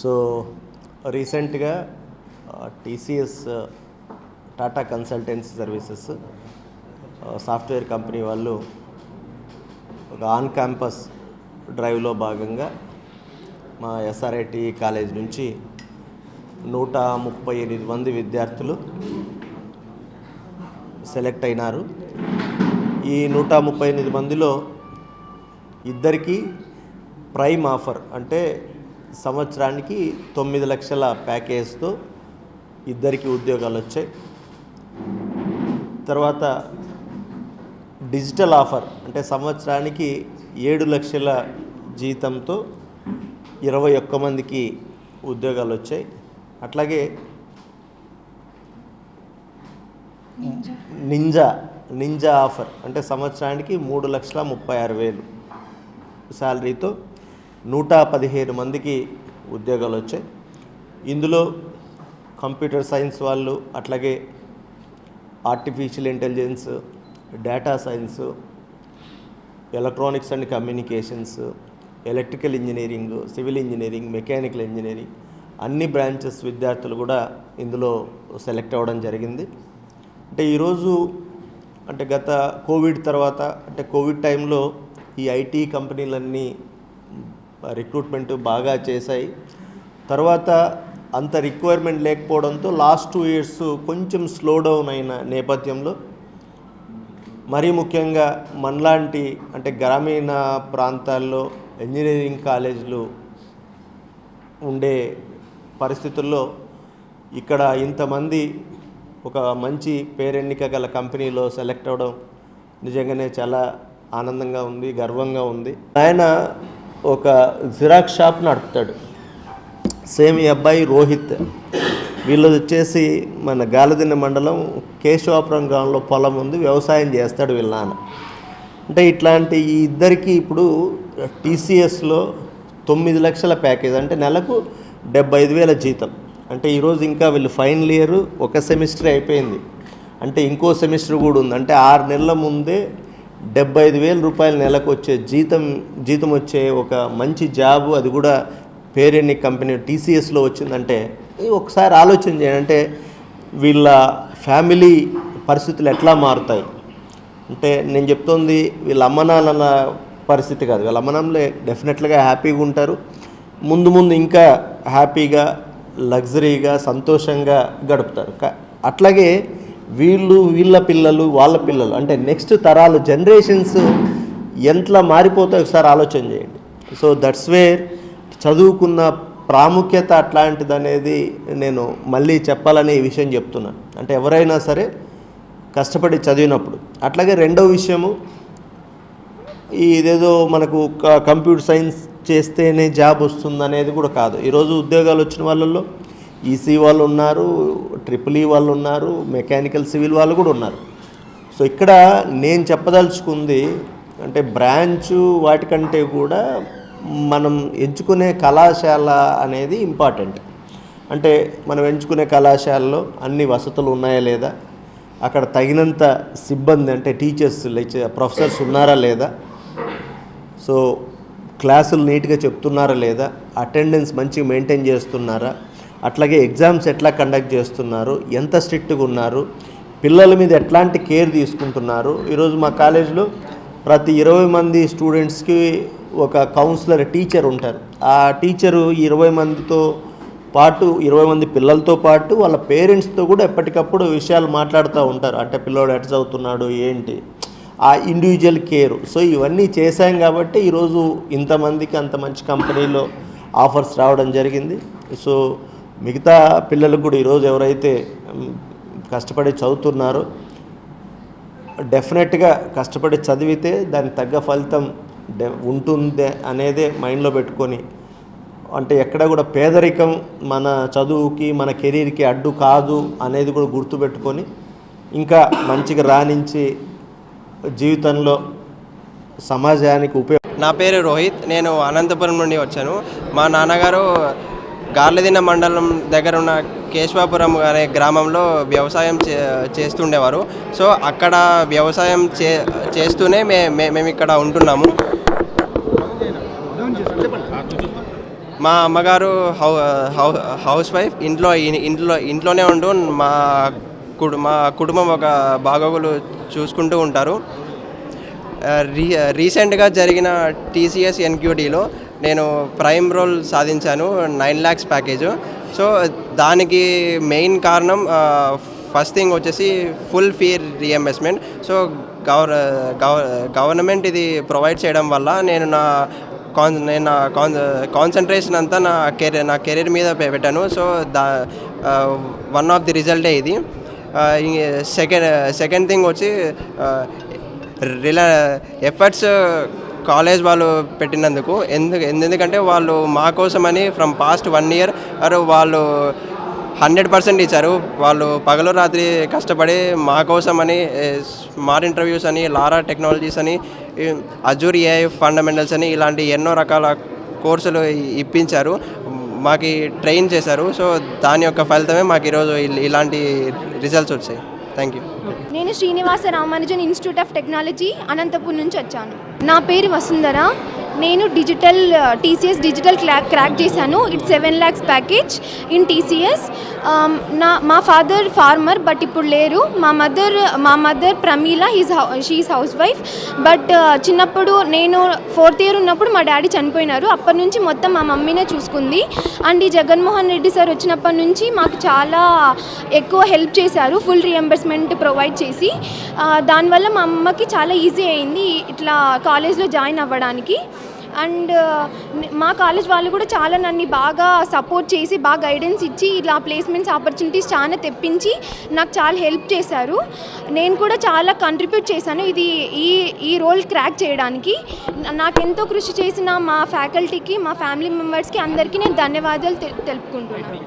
So రీసెంట్గా TCS Tata consultancy services software company వాళ్ళు ఒక ఆన్ క్యాంపస్ డ్రైవ్లో భాగంగా మా ఎస్ఆర్ఐటి కాలేజ్ నుంచి నూట ముప్పై ఎనిమిది మంది విద్యార్థులు సెలెక్ట్ అయినారు. ఈ నూట ముప్పై ఎనిమిది మందిలో ఇద్దరికి ప్రైమ్ ఆఫర్ అంటే సంవత్సరానికి తొమ్మిది లక్షల ప్యాకేజ్తో ఇద్దరికి ఉద్యోగాలు వచ్చాయి. తర్వాత డిజిటల్ ఆఫర్ అంటే సంవత్సరానికి ఏడు లక్షల జీతంతో ఇరవై ఒక్క మందికి ఉద్యోగాలు వచ్చాయి. అట్లాగే నింజా నింజా ఆఫర్ అంటే సంవత్సరానికి మూడు లక్షల ముప్పై ఆరు వేలు శాలరీతో నూట పదిహేను మందికి ఉద్యోగాలు వచ్చాయి. ఇందులో కంప్యూటర్ సైన్స్ వాళ్ళు అట్లాగే artificial intelligence data science electronics and communications electrical engineering civil engineering mechanical engineering అన్ని బ్రాంచెస్ విద్యార్థులు కూడా ఇందులో సెలెక్ట్ అవ్వడం జరిగింది. అంటే ఈరోజు అంటే గత కోవిడ్ తర్వాత అంటే కోవిడ్ టైంలో ఈ ఐటీ కంపెనీలన్నీ రిక్రూట్మెంట్ బాగా చేశాయి. తర్వాత అంత రిక్వైర్మెంట్ లేకపోవడంతో లాస్ట్ టూ ఇయర్స్ కొంచెం స్లో డౌన్ అయిన నేపథ్యంలో మరీ ముఖ్యంగా మనలాంటి అంటే గ్రామీణ ప్రాంతాల్లో ఇంజనీరింగ్ కాలేజీలు ఉండే పరిస్థితుల్లో ఇక్కడ ఇంతమంది ఒక మంచి పేరెన్నిక గల కంపెనీలో సెలెక్ట్ అవ్వడం నిజంగానే చాలా ఆనందంగా ఉంది గర్వంగా ఉంది. ఆయన ఒక జిరాక్స్ షాప్ నడుపుతాడు. సేమ్ ఈ అబ్బాయి రోహిత్. వీళ్ళది వచ్చేసి మన గాలదిన్న మండలం కేశవాపురం గ్రామంలో పొలం ఉంది వ్యవసాయం చేస్తాడు వీళ్ళ నాన్న. అంటే ఇట్లాంటి ఈ ఇద్దరికి ఇప్పుడు టీసీఎస్లో తొమ్మిది లక్షల ప్యాకేజ్ అంటే నెలకు డెబ్బై ఐదు వేల జీతం. అంటే ఈరోజు ఇంకా వీళ్ళు ఫైనల్ ఇయర్ ఒక సెమిస్టర్ అయిపోయింది. అంటే ఇంకో సెమిస్టర్ కూడా ఉంది. అంటే ఆరు నెలల ముందే డెబ్బై ఐదు వేల రూపాయల నెలకు వచ్చే జీతం జీతం వచ్చే ఒక మంచి జాబ్ అది కూడా పేరెన్ని కంపెనీ టీసీఎస్లో వచ్చిందంటే ఒకసారి ఆలోచన చేయండి. అంటే వీళ్ళ ఫ్యామిలీ పరిస్థితులు ఎట్లా మారుతాయి? అంటే నేను చెప్తోంది వీళ్ళ అమ్మ పరిస్థితి కాదు. వీళ్ళ అమ్మ నాన్నలే డెఫినెట్గా హ్యాపీగా ఉంటారు. ముందు ముందు ఇంకా హ్యాపీగా లగ్జరీగా సంతోషంగా గడుపుతారు. అట్లాగే వీళ్ళు వీళ్ళ పిల్లలు వాళ్ళ పిల్లలు. అంటే నెక్స్ట్ తరాలు జనరేషన్స్ ఎంతలా మారిపోతాయి ఒకసారి ఆలోచన చేయండి. సో దట్స్ వేర్ చదువుకున్న ప్రాముఖ్యత అట్లాంటిది అనేది నేను మళ్ళీ చెప్పాలనే ఈ విషయం చెప్తున్నాను అంటే ఎవరైనా సరే కష్టపడి చదివినప్పుడు. అట్లాగే రెండో విషయము ఇదేదో మనకు క- కంప్యూటర్ సైన్స్ చేస్తేనే జాబ్ వస్తుంది అనేది కూడా కాదు. ఈరోజు ఉద్యోగాలు వచ్చిన వాళ్ళల్లో ఈసీ వాళ్ళు ఉన్నారు ట్రిపుల్ ఈ e వాళ్ళు ఉన్నారు మెకానికల్ సివిల్ వాళ్ళు కూడా ఉన్నారు. సో ఇక్కడ నేను చెప్పదలుచుకుంది అంటే బ్రాంచ్ వాటికంటే కూడా మనం ఎంచుకునే కళాశాల అనేది ఇంపార్టెంట్. అంటే మనం ఎంచుకునే కళాశాలలో అన్ని వసతులు ఉన్నాయా లేదా? అక్కడ తగినంత సిబ్బంది అంటే టీచర్స్ లెక్చర్ ప్రొఫెసర్స్ ఉన్నారా లేదా? సో క్లాసులు నీట్గా చెప్తున్నారా లేదా? అటెండెన్స్ మంచిగా మెయింటైన్ చేస్తున్నారా? అట్లాగే ఎగ్జామ్స్ ఎట్లా కండక్ట్ చేస్తున్నారు? ఎంత స్ట్రిక్ట్గా ఉన్నారు? పిల్లల మీద ఎట్లాంటి కేర్ తీసుకుంటున్నారు? ఈరోజు మా కాలేజీలో ప్రతి ఇరవై మంది స్టూడెంట్స్కి ఒక కౌన్సిలర్ టీచర్ ఉంటారు. ఆ టీచరు ఇరవై మందితో పాటు ఇరవై మంది పిల్లలతో పాటు వాళ్ళ పేరెంట్స్తో కూడా ఎప్పటికప్పుడు విషయాలు మాట్లాడుతూ ఉంటారు. అంటే పిల్లోడు ఎట్లా చదువుతున్నాడు? ఏంటి? ఆ ఇండివిజువల్ కేర్. సో ఇవన్నీ చేశాం కాబట్టి ఈరోజు ఇంతమందికి అంత మంచి కంపెనీలో ఆఫర్స్ రావడం జరిగింది. సో మిగతా పిల్లలకు కూడా ఈరోజు ఎవరైతే కష్టపడి చదువుతున్నారో డెఫినెట్గా కష్టపడి చదివితే దానికి తగ్గ ఫలితం డె ఉంటుంది అనేదే మైండ్లో పెట్టుకొని అంటే ఎక్కడ కూడా పేదరికం మన చదువుకి మన కెరీర్కి అడ్డు కాదు అనేది కూడా గుర్తుపెట్టుకొని ఇంకా మంచిగా రాణించి జీవితంలో సమాజానికి ఉపయోగ నా పేరు రోహిత్ నేను అనంతపురం నుండి వచ్చాను. మా నాన్నగారు గార్లదిన మండలం దగ్గర ఉన్న కేశవాపురం అనే గ్రామంలో వ్యవసాయం చే చేస్తుండేవారు. సో అక్కడ వ్యవసాయం చే చేస్తూనే మే మే- మేము ఇక్కడ ఉంటున్నాము. మా అమ్మగారు హౌ హౌ హౌస్ వైఫ్. ఇంట్లో ఇంట్లో ఇంట్లోనే ఉంటూ మా కుడు మా కుటుంబం ఒక బాగోగులు చూసుకుంటూ ఉంటారు. రీ రీసెంట్గా జరిగిన టీసీఎస్ ఎన్క్యూటీలో నేను ప్రైమ్ రోల్ సాధించాను నైన్ ల్యాక్స్ ప్యాకేజ్ సో దానికి మెయిన్ కారణం ఫస్ట్ థింగ్ వచ్చేసి full fee reimbursement so gover government ఇది ప్రొవైడ్ చేయడం వల్ల నేను నా కాన్ నేను నా కాన్ కాన్సన్ట్రేషన్ అంతా నా కెరీర్ నా కెరీర్ మీద పెట్టాను. So the one of the రిజల్టే ఇది. సెకండ్ సెకండ్ థింగ్ వచ్చి రిలా ఎఫర్ట్స్ కాలేజ్ వాళ్ళు పెట్టినందుకు. ఎందుకు ఎందుకంటే వాళ్ళు మా కోసమని ఫ్రమ్ పాస్ట్ వన్ ఇయర్ వాళ్ళు హండ్రెడ్ పర్సెంట్ ఇచ్చారు. వాళ్ళు పగలు రాత్రి కష్టపడి మా కోసమని స్మార్ట్ ఇంటర్వ్యూస్ అని లారా టెక్నాలజీస్ అని అజూర్ ఏఐ ఫండమెంటల్స్ అని ఇలాంటి ఎన్నో రకాల కోర్సులు ఇప్పించారు. మాకు ట్రైన్ చేశారు. సో దాని యొక్క ఫలితమే మాకు ఈరోజు ఇలాంటి రిజల్ట్స్ వచ్చాయి. థ్యాంక్ యూ నేను Srinivasa Ramanujan institute of technology Anantapur నుంచి వచ్చాను. నా పేరు వసుంధర. నేను digital TCS digital crack crack చేశాను. It seven lakhs package in TCS. నా మా ఫాదర్ ఫార్మర్ బట్ ఇప్పుడు లేరు. మా మదర్ మా mother Pramila he's she's house wife. But చిన్నప్పుడు నేను ఫోర్త్ ఇయర్ ఉన్నప్పుడు మా డాడీ చనిపోయినారు. అప్పటి నుంచి మొత్తం మా మమ్మీనే చూసుకుంది. అండ్ ఈ జగన్మోహన్ రెడ్డి సార్ వచ్చినప్పటి నుంచి మాకు చాలా ఎక్కువ హెల్ప్ చేశారు ఫుల్ రియంబర్స్మెంట్ ప్రొవైడ్ చేసి. దానివల్ల మా అమ్మకి చాలా ఈజీ అయింది ఇట్లా కాలేజ్లో జాయిన్ అవ్వడానికి. అండ్ మా కాలేజ్ వాళ్ళు కూడా చాలా నన్ను బాగా సపోర్ట్ చేసి బాగా గైడెన్స్ ఇచ్చి ఇలా ప్లేస్మెంట్స్ ఆపర్చునిటీస్ చాలా తెప్పించి నాకు చాలా హెల్ప్ చేశారు. నేను కూడా చాలా కంట్రిబ్యూట్ చేశాను ఇది ఈ ఈ రోల్ క్రాక్ చేయడానికి. నాకు నాకెంతో కృషి చేసిన మా ఫ్యాకల్టీకి మా ఫ్యామిలీ మెంబర్స్కి అందరికీ నేను ధన్యవాదాలు తెలుపుకుంటున్నాను.